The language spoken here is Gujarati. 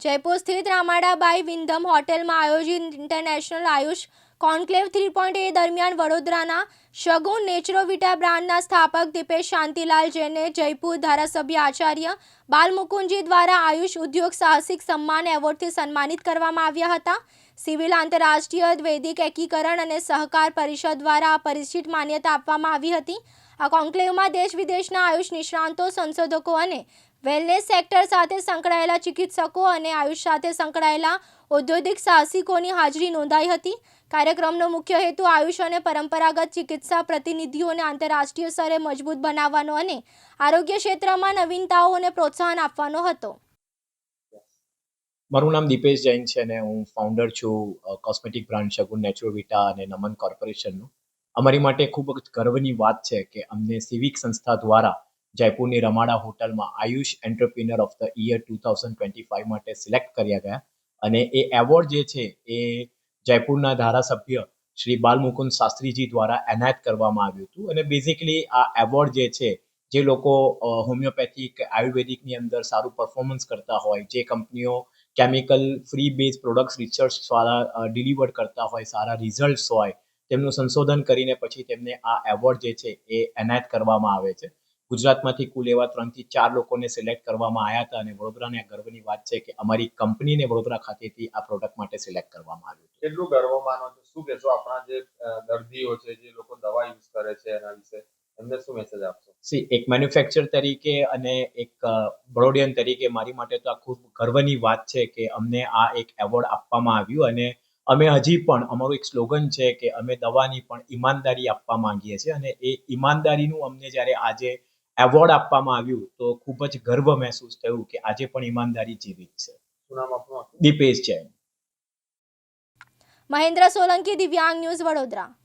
જયપુર સ્થિત રામાડાબાઈ વિંધમ હોટેલમાં આયોજિત international Ayush conclave three point એ દરમિયાન વડોદરાના શગુન નેચરોવિટા બ્રાન્ડના સ્થાપક દીપેશ શાંતિલાલ જૈને જયપુર ધારાસભ્ય આચાર્ય બાલમુકુંજી દ્વારા આયુષ ઉદ્યોગ સાહસિક સન્માન એવોર્ડથી સન્માનિત કરવામાં આવ્યા હતા. સિવિલ, આંતરરાષ્ટ્રીય, વૈદિક એકીકરણ અને સહકાર પરિષદ દ્વારા પરિચિત માન્યતા આપવામાં આવી હતી. આ કોન્ક્લેવમાં દેશ વિદેશના આયુષ નિષ્ણાંતો, સંશોધકો અને વેલનેસ સેક્ટર સાથે સંકળાયેલા ચિકિત્સકો અને આયુષ સાથે સંકળાયેલા ઔદ્યોગિક સાહસિકોની હાજરી નોંધાઈ હતી. કાર્યક્રમનો મુખ્ય હેતુ આયુષ અને પરંપરાગત ચિકિત્સા પ્રતિનિધિઓને આંતરરાષ્ટ્રીય સ્તરે મજબૂત બનાવવાનો અને આરોગ્ય ક્ષેત્રમાં નવીનતાઓને પ્રોત્સાહન આપવાનો હતો. મારું નામ દીપેશ જૈન છે અને હું ફાઉન્ડર છું કોસ્મેટિક બ્રાન્ડ શગુન નેચરોવિટા અને નમન કોર્પોરેશનનું અમારી માટે ખૂબ જ ગર્વની વાત છે કે અમને સિવિક સંસ્થા દ્વારા જયપુરની રમાડા હોટલમાં Ayush entrepreneur of the year two thousand twenty five માટે સિલેક્ટ કર્યા ગયા. અને એ એવોર્ડ જે છે એ જયપુરના ધારાસભ્ય શ્રી બાલમુકુંદ શાસ્ત્રીજી દ્વારા એનાયત કરવામાં આવ્યું હતું. અને બેઝિકલી આ એવોર્ડ જે છે, જે લોકો હોમિયોપેથિક આયુર્વેદિકની અંદર સારું પરફોર્મન્સ કરતા હોય, જે કંપનીઓ chemical free base products research દ્વારા ડિલિવર કરતા હોય, સારા રિઝલ્ટ્સ હોય તેમનું સંશોધન કરીને પછી તેમને આ એવોર્ડ જે છે એ એનાયત કરવામાં આવે છે. ગુજરાતમાંથી કુલ એવા ત્રણથી ચાર લોકોને સિલેક્ટ કરવામાં આવ્યા હતા અને વડોદરાને ગર્વની વાત છે કે અમારી કંપનીને વડોદરા ખાતેથી આ પ્રોડક્ટ માટે સિલેક્ટ કરવામાં આવ્યું છે કેટલું ગર્વ માનો છો? શું કહેશો? આપણા જે દર્દીઓ છે જે લોકો દવા યુઝ કરે છે એના વિશે એમને શું મેસેજ આપશો? સી એક મેન્યુફેક્ચર તરીકે અને એક બરોડિયન તરીકે મારી માટે તો આ ખૂબ ગર્વની વાત છે કે અમને આ એક એવોર્ડ આપવામાં આવ્યું અને અમે હજી પણ અમારું એક સ્લોગન છે કે અમે દવાની પણ ઈમાનદારી આપવા માંગીએ છીએ અને એ ઈમાનદારીનું અમને જ્યારે આજે એવોર્ડ આપવામાં આવ્યું તો ખૂબ જ ગર્વ મહેસૂસ થયું કે આજે પણ ઈમાનદારી જીવિત છે? દીપેશ જૈન. મહેન્દ્ર સોલંકી દિવ્યાંગ ન્યૂઝ વડોદરા.